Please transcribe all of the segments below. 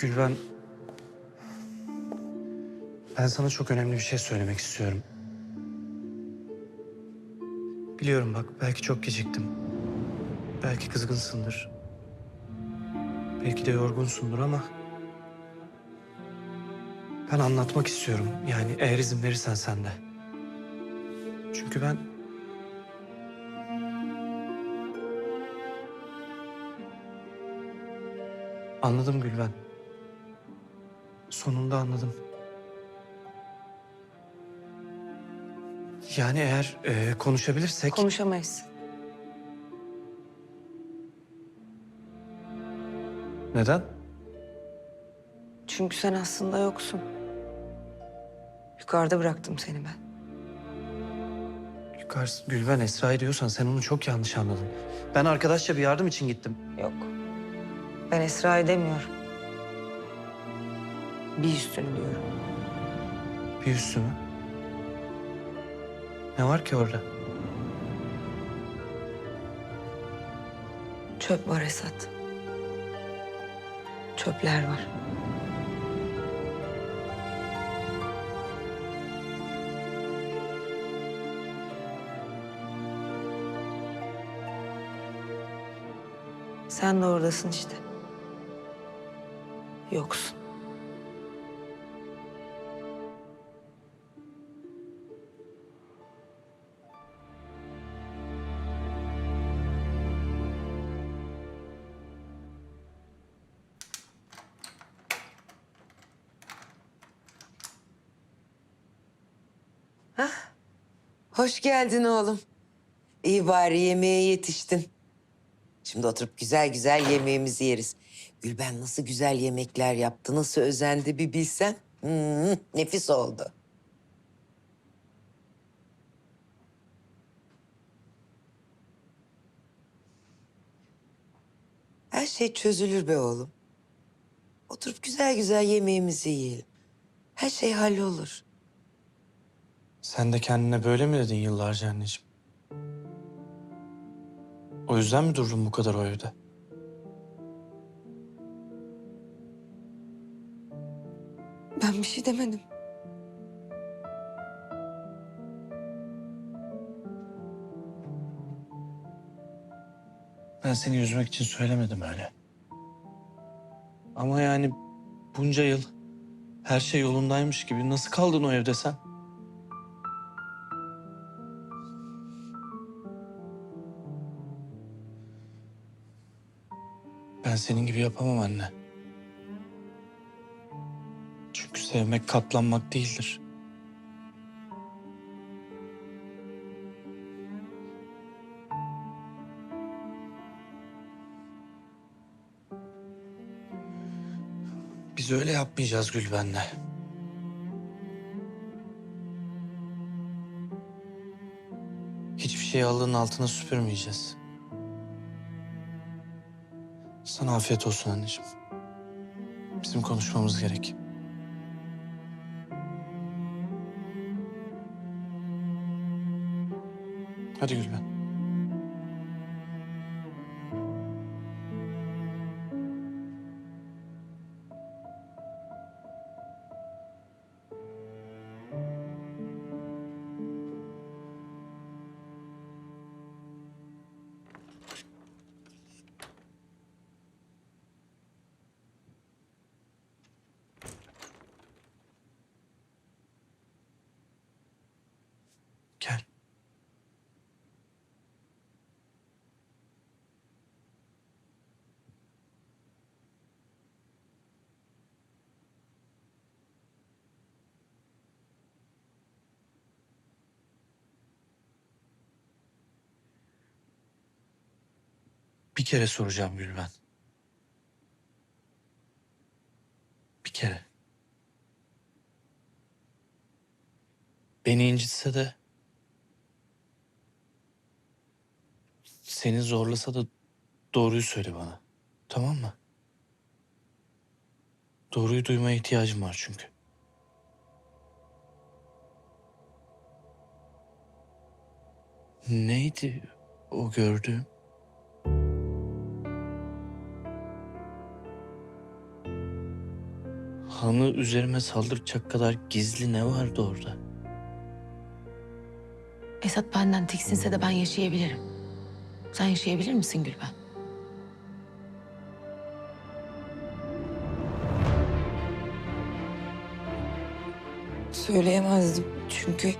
Gülben... Ben sana çok önemli bir şey söylemek istiyorum. Biliyorum bak belki çok geciktim. Belki kızgınsındır. Belki de yorgunsundur ama... Ben anlatmak istiyorum. Yani eğer izin verirsen sen de. Çünkü ben... Anladım Gülben. Sonunda anladım. Yani eğer e, konuşabilirsek... Konuşamayız. Neden? Çünkü sen aslında yoksun. Yukarıda bıraktım seni ben. Yukarısı Gülben Esra'yı diyorsan sen onu çok yanlış anladın. Ben arkadaşça bir yardım için gittim. Yok. Ben Esra'yı demiyorum. Bir üstünü diyorum. Bir üstü mü? Ne var ki orada? Çöp var Esat. Çöpler var. Sen de oradasın işte. Yoksun. Hoş geldin oğlum. İyi bari yemeğe yetiştin. Şimdi oturup güzel güzel yemeğimizi yeriz. Gülben nasıl güzel yemekler yaptı, nasıl özendi bir bilsen. Hmm, nefis oldu. Her şey çözülür be oğlum. Oturup güzel güzel yemeğimizi yiyelim. Her şey hallolur. Sen de kendine böyle mi dedin yıllarca anneciğim? O yüzden mi durdun bu kadar o evde? Ben bir şey demedim. Ben seni üzmek için söylemedim öyle. Ama yani bunca yıl her şey yolundaymış gibi nasıl kaldın o evde sen? Ben senin gibi yapamam anne. Çünkü sevmek katlanmak değildir. Biz öyle yapmayacağız Gülben'le. Hiçbir şeyi alın altına süpürmeyeceğiz. Sana afiyet olsun anneciğim. Bizim konuşmamız gerek. Hadi Gülben. Gel. Bir kere soracağım Gülben. Bir kere. Beni incitse de seni zorlasa da doğruyu söyle bana. Tamam mı? Doğruyu duymaya ihtiyacım var çünkü. Neydi o gördüğüm? Hanı üzerime saldıracak kadar gizli ne vardı orada? Esat benden tiksinse de ben yaşayabilirim. Sen yaşayabilir misin Gülben? Söyleyemezdim çünkü...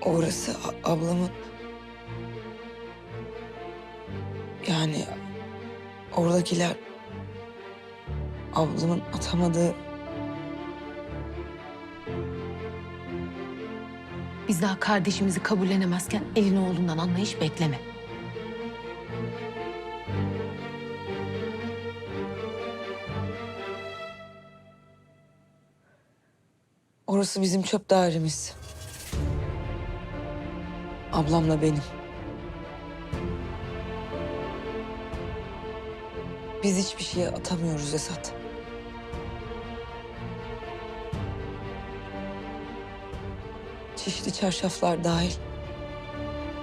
Orası ablamın... Yani oradakiler ablamın atamadığı Biz daha kardeşimizi kabullenemezken elini oğlundan anlayış bekleme. Orası bizim çöp dairemiz. Ablamla benim. Biz hiçbir şeye atamıyoruz Esat. Çeşitli çarşaflar dahil.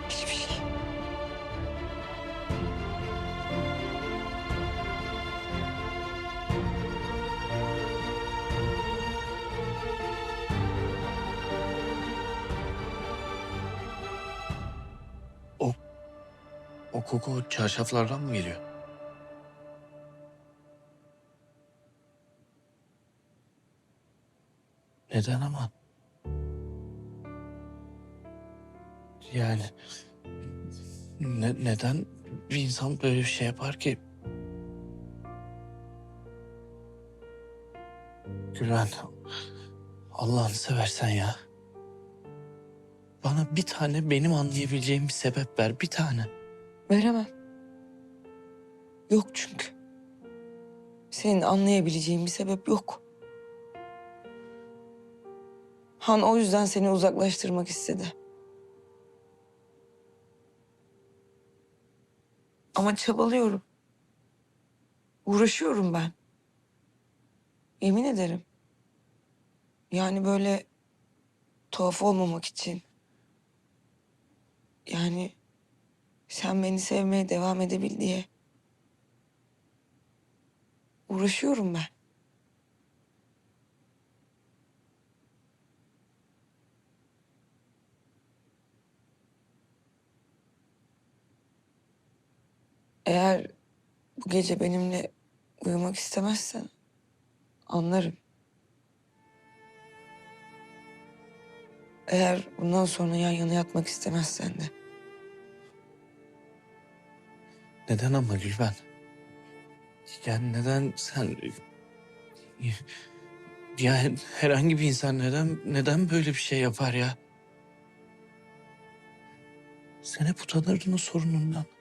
Hiçbir şey. O koku çarşaflardan mı geliyor? Neden ama? Yani ne- neden bir insan böyle bir şey yapar ki? Gülen, Allah'ını seversen ya. Bana bir tane benim anlayabileceğim bir sebep ver, bir tane. Veremem. Yok çünkü. Senin anlayabileceğin bir sebep yok. Han o yüzden seni uzaklaştırmak istedi. Ama çabalıyorum. Uğraşıyorum ben. Yemin ederim. Yani böyle tuhaf olmamak için. Yani sen beni sevmeye devam edebil diye. Uğraşıyorum ben. Eğer bu gece benimle uyumak istemezsen anlarım. Eğer bundan sonra yan yana yatmak istemezsen de. Neden ama Gülben? Yani neden sen... Ya herhangi bir insan neden neden böyle bir şey yapar ya? Sen hep utanırdın o sorunundan.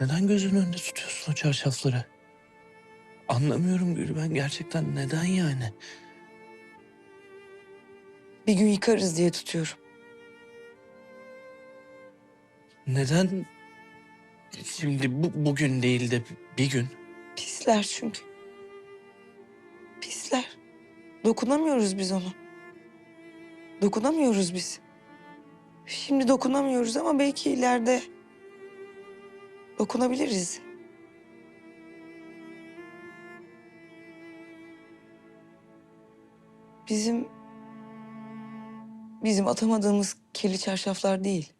Neden gözünün önünde tutuyorsun o çarşafları? Anlamıyorum Gülben gerçekten neden yani? Bir gün yıkarız diye tutuyorum. Neden şimdi bu, bugün değil de bir gün? Pisler çünkü. Pisler. Dokunamıyoruz biz ona. Dokunamıyoruz biz. Şimdi dokunamıyoruz ama belki ileride dokunabiliriz. Bizim bizim atamadığımız kirli çarşaflar değil.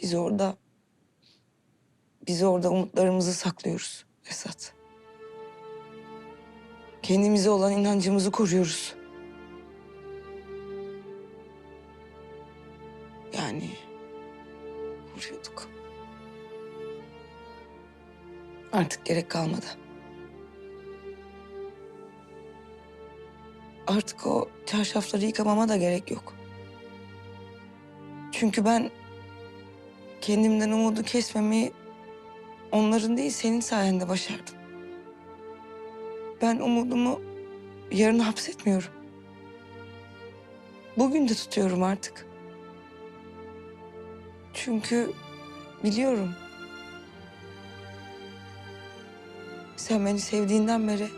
Biz orada biz orada umutlarımızı saklıyoruz Esat. Kendimize olan inancımızı koruyoruz. Artık gerek kalmadı. Artık o çarşafları yıkamama da gerek yok. Çünkü ben kendimden umudu kesmemeyi onların değil senin sayende başardım. Ben umudumu yarına hapsetmiyorum. Bugün de tutuyorum artık. Çünkü biliyorum. Sen beni sevdiğinden beri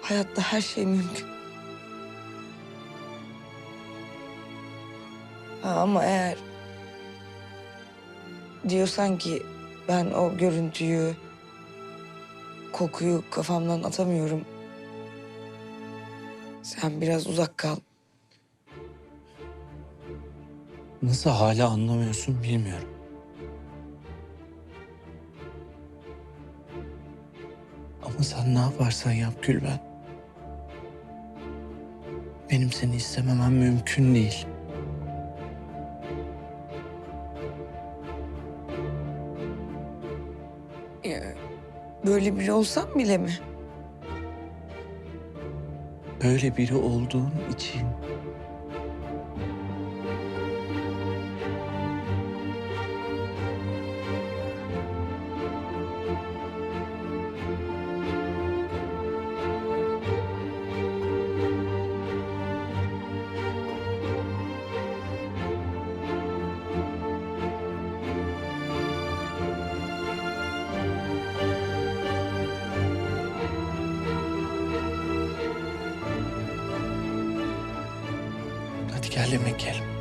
hayatta her şey mümkün. Ha, ama eğer diyorsan ki Ben o görüntüyü, kokuyu kafamdan atamıyorum. Sen biraz uzak kal. Nasıl hala anlamıyorsun bilmiyorum. Ama sen ne yaparsan yap Gülben. Benim seni istememem mümkün değil. Ya, Böyle biri olsam bile mi? Böyle biri olduğun için gel yemek yiyelim.